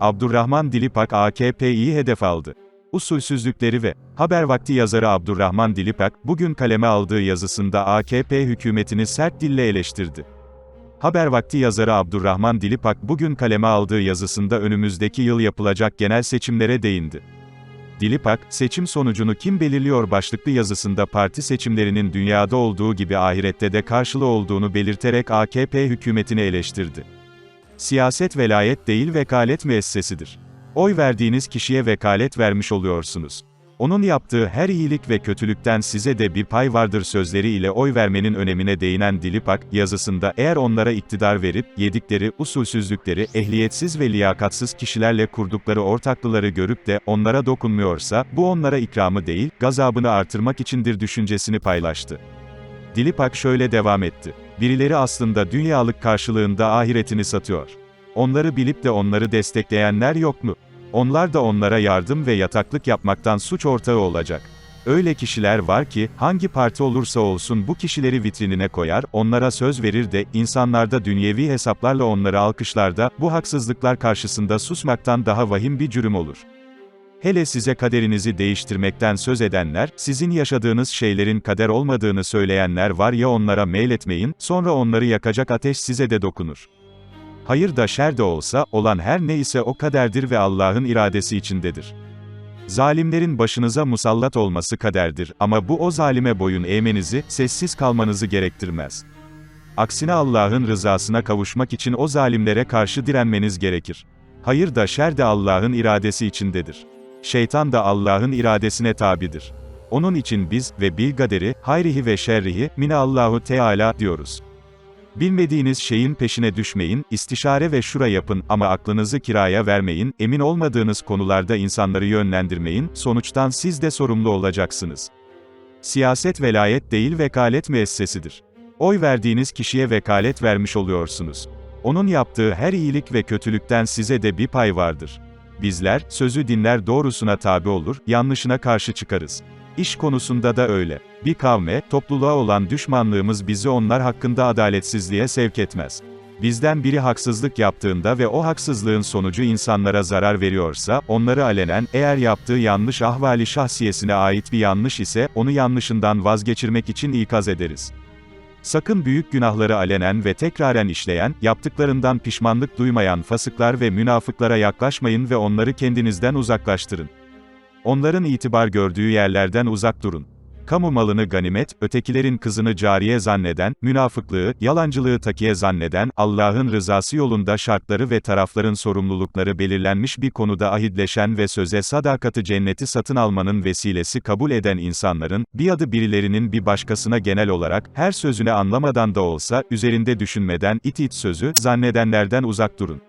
Abdurrahman Dilipak AKP'yi hedef aldı. Usulsüzlükleri ve Haber Vakti yazarı Abdurrahman Dilipak, bugün kaleme aldığı yazısında AKP hükümetini sert dille eleştirdi. Haber Vakti yazarı Abdurrahman Dilipak bugün kaleme aldığı yazısında önümüzdeki yıl yapılacak genel seçimlere değindi. Dilipak, seçim sonucunu kim belirliyor başlıklı yazısında parti seçimlerinin dünyada olduğu gibi ahirette de karşılığı olduğunu belirterek AKP hükümetini eleştirdi. Siyaset velayet değil vekalet müessesidir. Oy verdiğiniz kişiye vekalet vermiş oluyorsunuz. Onun yaptığı her iyilik ve kötülükten size de bir pay vardır sözleriyle oy vermenin önemine değinen Dilipak, yazısında eğer onlara iktidar verip, yedikleri, usulsüzlükleri, ehliyetsiz ve liyakatsız kişilerle kurdukları ortaklıları görüp de, onlara dokunmuyorsa, bu onlara ikramı değil, gazabını artırmak içindir düşüncesini paylaştı. Dilipak şöyle devam etti. Birileri aslında dünyalık karşılığında ahiretini satıyor. Onları bilip de onları destekleyenler yok mu? Onlar da onlara yardım ve yataklık yapmaktan suç ortağı olacak. Öyle kişiler var ki, hangi parti olursa olsun bu kişileri vitrinine koyar, onlara söz verir de, insanlarda dünyevi hesaplarla onları alkışlarda, bu haksızlıklar karşısında susmaktan daha vahim bir cürüm olur. Hele size kaderinizi değiştirmekten söz edenler, sizin yaşadığınız şeylerin kader olmadığını söyleyenler var ya onlara meyletmeyin, sonra onları yakacak ateş size de dokunur. Hayır da şer de olsa, olan her ne ise o kaderdir ve Allah'ın iradesi içindedir. Zalimlerin başınıza musallat olması kaderdir ama bu o zalime boyun eğmenizi, sessiz kalmanızı gerektirmez. Aksine Allah'ın rızasına kavuşmak için o zalimlere karşı direnmeniz gerekir. Hayır da şer de Allah'ın iradesi içindedir. Şeytan da Allah'ın iradesine tabidir. Onun için biz ve bil gaderi, hayrihi ve şerrihi, mine Allahu Teala diyoruz. Bilmediğiniz şeyin peşine düşmeyin, istişare ve şura yapın ama aklınızı kiraya vermeyin, emin olmadığınız konularda insanları yönlendirmeyin, sonuçtan siz de sorumlu olacaksınız. Siyaset velayet değil vekalet müessesidir. Oy verdiğiniz kişiye vekalet vermiş oluyorsunuz. Onun yaptığı her iyilik ve kötülükten size de bir pay vardır. Bizler, sözü dinler doğrusuna tabi olur, yanlışına karşı çıkarız. İş konusunda da öyle. Bir kavme, topluluğa olan düşmanlığımız bizi onlar hakkında adaletsizliğe sevk etmez. Bizden biri haksızlık yaptığında ve o haksızlığın sonucu insanlara zarar veriyorsa, onları alenen, eğer yaptığı yanlış ahvali şahsiyesine ait bir yanlış ise, onu yanlışından vazgeçirmek için ikaz ederiz. Sakın büyük günahları alenen ve tekraren işleyen, yaptıklarından pişmanlık duymayan fasıklar ve münafıklara yaklaşmayın ve onları kendinizden uzaklaştırın. Onların itibar gördüğü yerlerden uzak durun. Kamu malını ganimet, ötekilerin kızını cariye zanneden, münafıklığı, yalancılığı takiye zanneden, Allah'ın rızası yolunda şartları ve tarafların sorumlulukları belirlenmiş bir konuda ahitleşen ve söze sadakati cenneti satın almanın vesilesi kabul eden insanların, bir adı birilerinin bir başkasına genel olarak, her sözüne anlamadan da olsa, üzerinde düşünmeden, it it sözü, zannedenlerden uzak durun.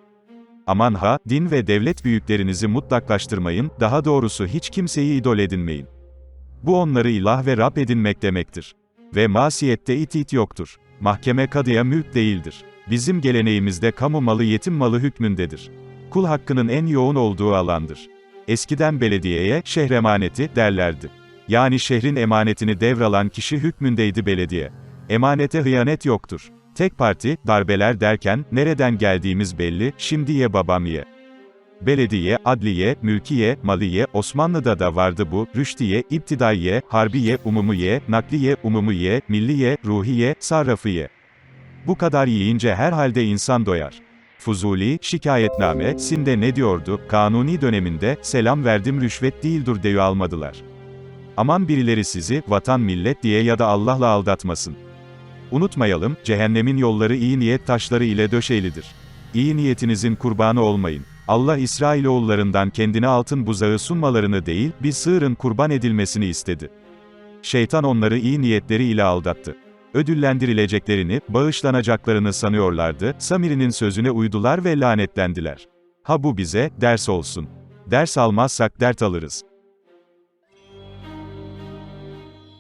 Aman ha, din ve devlet büyüklerinizi mutlaklaştırmayın, daha doğrusu hiç kimseyi idol edinmeyin. Bu onları ilah ve Rab edinmek demektir. Ve masiyette itit yoktur. Mahkeme kadıya mülk değildir. Bizim geleneğimizde kamu malı yetim malı hükmündedir. Kul hakkının en yoğun olduğu alandır. Eskiden belediyeye, şehir emaneti, derlerdi. Yani şehrin emanetini devralan kişi hükmündeydi belediye. Emanete hıyanet yoktur. Tek parti, darbeler derken, nereden geldiğimiz belli, şimdi ye babam ye. Belediye, adliye, mülkiye, maliye, Osmanlı'da da vardı bu, rüştiye, iptidaiye, harbiye, umumiye, nakliye, umumiye, milliye, ruhiye, sarrafiye. Bu kadar yiyince herhalde insan doyar. Fuzuli, şikayetname, Sinde ne diyordu, kanuni döneminde, selam verdim rüşvet değildir deyi almadılar. Aman birileri sizi, vatan millet diye ya da Allah'la aldatmasın. Unutmayalım, cehennemin yolları iyi niyet taşları ile döşeylidir. İyi niyetinizin kurbanı olmayın. Allah İsrailoğullarından kendine altın buzağı sunmalarını değil, bir sığırın kurban edilmesini istedi. Şeytan onları iyi niyetleri ile aldattı. Ödüllendirileceklerini, bağışlanacaklarını sanıyorlardı, Samiri'nin sözüne uydular ve lanetlendiler. Ha bu bize, ders olsun. Ders almazsak dert alırız.